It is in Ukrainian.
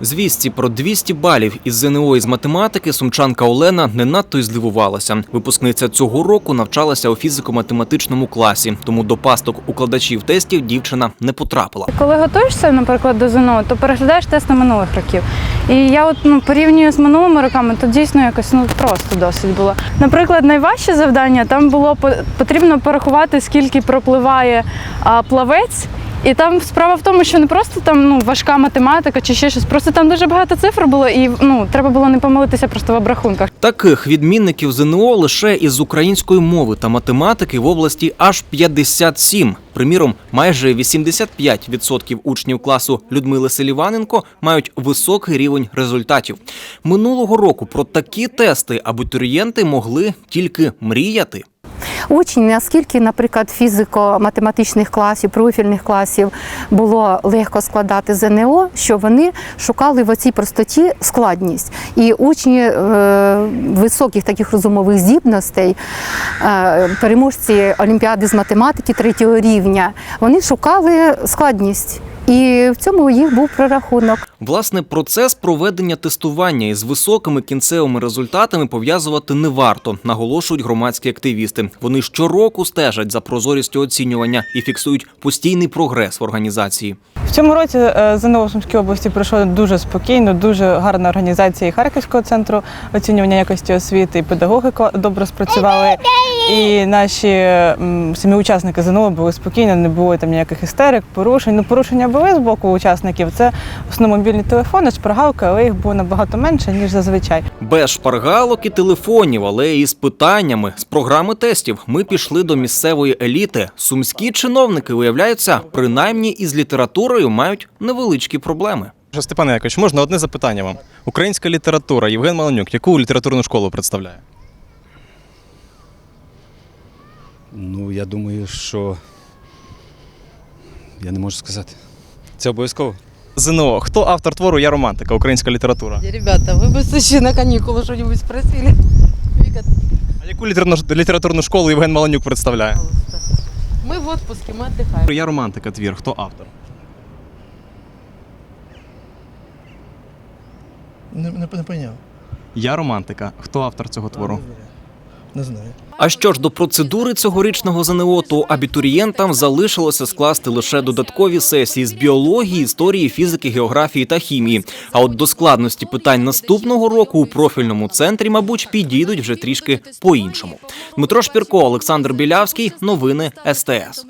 Звістці про 200 балів із ЗНО із математики сумчанка Олена не надто й здивувалася. Випускниця цього року навчалася у фізико-математичному класі, тому до пасток укладачів тестів дівчина не потрапила. Коли готуєшся, наприклад, до ЗНО, то переглядаєш тести минулих років. І я от ну порівнюю з минулими роками, то дійсно якось ну просто досить було. Наприклад, найважче завдання там було по- потрібно порахувати, скільки пропливає а, плавець. І там справа в тому, що не просто там ну важка математика чи ще щось, просто там дуже багато цифр було, і ну треба було не помилитися просто в обрахунках. Таких відмінників ЗНО лише із української мови та математики в області аж 57. Приміром, майже 85% учнів класу Людмили Селіваненко мають високий рівень результатів. Минулого року про такі тести абітурієнти могли тільки мріяти. Учні, наскільки, наприклад, фізико-математичних класів, профільних класів було легко складати ЗНО, що вони шукали в оцій простоті складність. І учні е, високих таких розумових здібностей, е, переможці Олімпіади з математики третього рівня, вони шукали складність. І в цьому їх був прорахунок. Власне, процес проведення тестування із високими кінцевими результатами пов'язувати не варто, наголошують громадські активісти. Вони щороку стежать за прозорістю оцінювання і фіксують постійний прогрес в організації. В цьому році е, ЗНО в Сумській області пройшло дуже спокійно, дуже гарна організація і Харківського центру оцінювання якості освіти, і педагоги добре спрацювали. І наші м, самі учасники ЗНО були спокійні, не було там ніяких істерик, порушень. Ну, порушення були з боку учасників. Це в основному мобільні телефони, шпаргалки, але їх було набагато менше, ніж зазвичай. Без шпаргалок і телефонів, але і з питаннями з програми тестів ми пішли до місцевої еліти. Сумські чиновники, виявляються, принаймні із літературою мають невеличкі проблеми. Степан Якович, можна одне запитання вам? Українська література, Євген Маланюк, яку літературну школу представляє? Ну, я думаю, що я не можу сказати. Це обов'язково. ЗНО. Хто автор твору Я романтика, українська література? Ребята, вы бы еще на каникулы что-нибудь спросили. Вика, А яку літературну, літературну школу Євген Маланюк представляє? пожалуйста. Мы в отпуске, мы отдыхаем. Я романтика твір. Хто автор? Не, не, не поняв. Я романтика. Хто автор цього твору? Не знаю. А що ж до процедури цьогорічного ЗНО, то абітурієнтам залишилося скласти лише додаткові сесії з біології, історії, фізики, географії та хімії. А от до складності питань наступного року у профільному центрі, мабуть, підійдуть вже трішки по-іншому. Дмитро Шпірко, Олександр Білявський. Новини СТС.